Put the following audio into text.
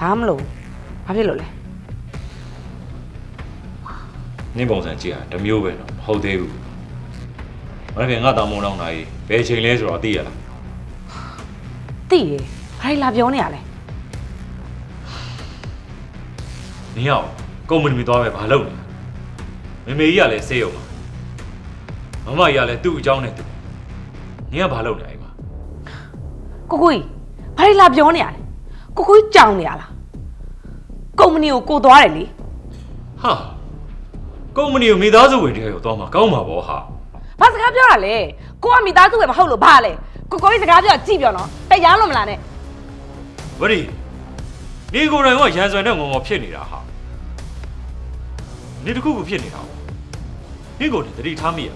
ဘာမှမလို့ဘာဖြစ်လို့လဲနင်းပုံစံကြည့်ရတမျိုးပဲတော့မဟုတ်သေးဘူးမနေ့ကငါတောင်မုံတော့နိုင်ဘယ်ချိန်လဲဆိုတော့သိရလားသိရဘာလဲလာပြောနေရလဲနင်းအောင်ကုမ္ပဏီမသွားပဲဘာလုပ်လဲမမေကြီးကလည်းစေးရုံပါမမကြီးကလည်းသူ့အကြောင်းနဲ့သူနင်းကဘာလုပ်နေလဲအိမ်မှာကိုကိုကြီးဘာလဲလာပြောနေရလဲ ကိုကိုကြီးကြောင်နေရလားကုမ္ပဏီကိုကိုသွားတယ်လေဟာကုမ္ပဏီကိုမိသားစုဝင်တွေကိုသွားမှာကောင်းမှာပေါ့ဟာဘာစကားပြောတာလဲကိုကမိသားစုပဲမဟုတ်လို့ဘာလဲကိုကိုကြီးစကားပြောကြည့်ပြောနော်တရားလို့မလားနဲ့ဝရီနေကိုယ်တိုင်ကရန်စွင်တဲ့ငုံငေါဖြစ်နေတာဟာနေတစ်ခုခုဖြစ်နေတာဟုတ်နေကိုယ်တည်းတတိထားမိရ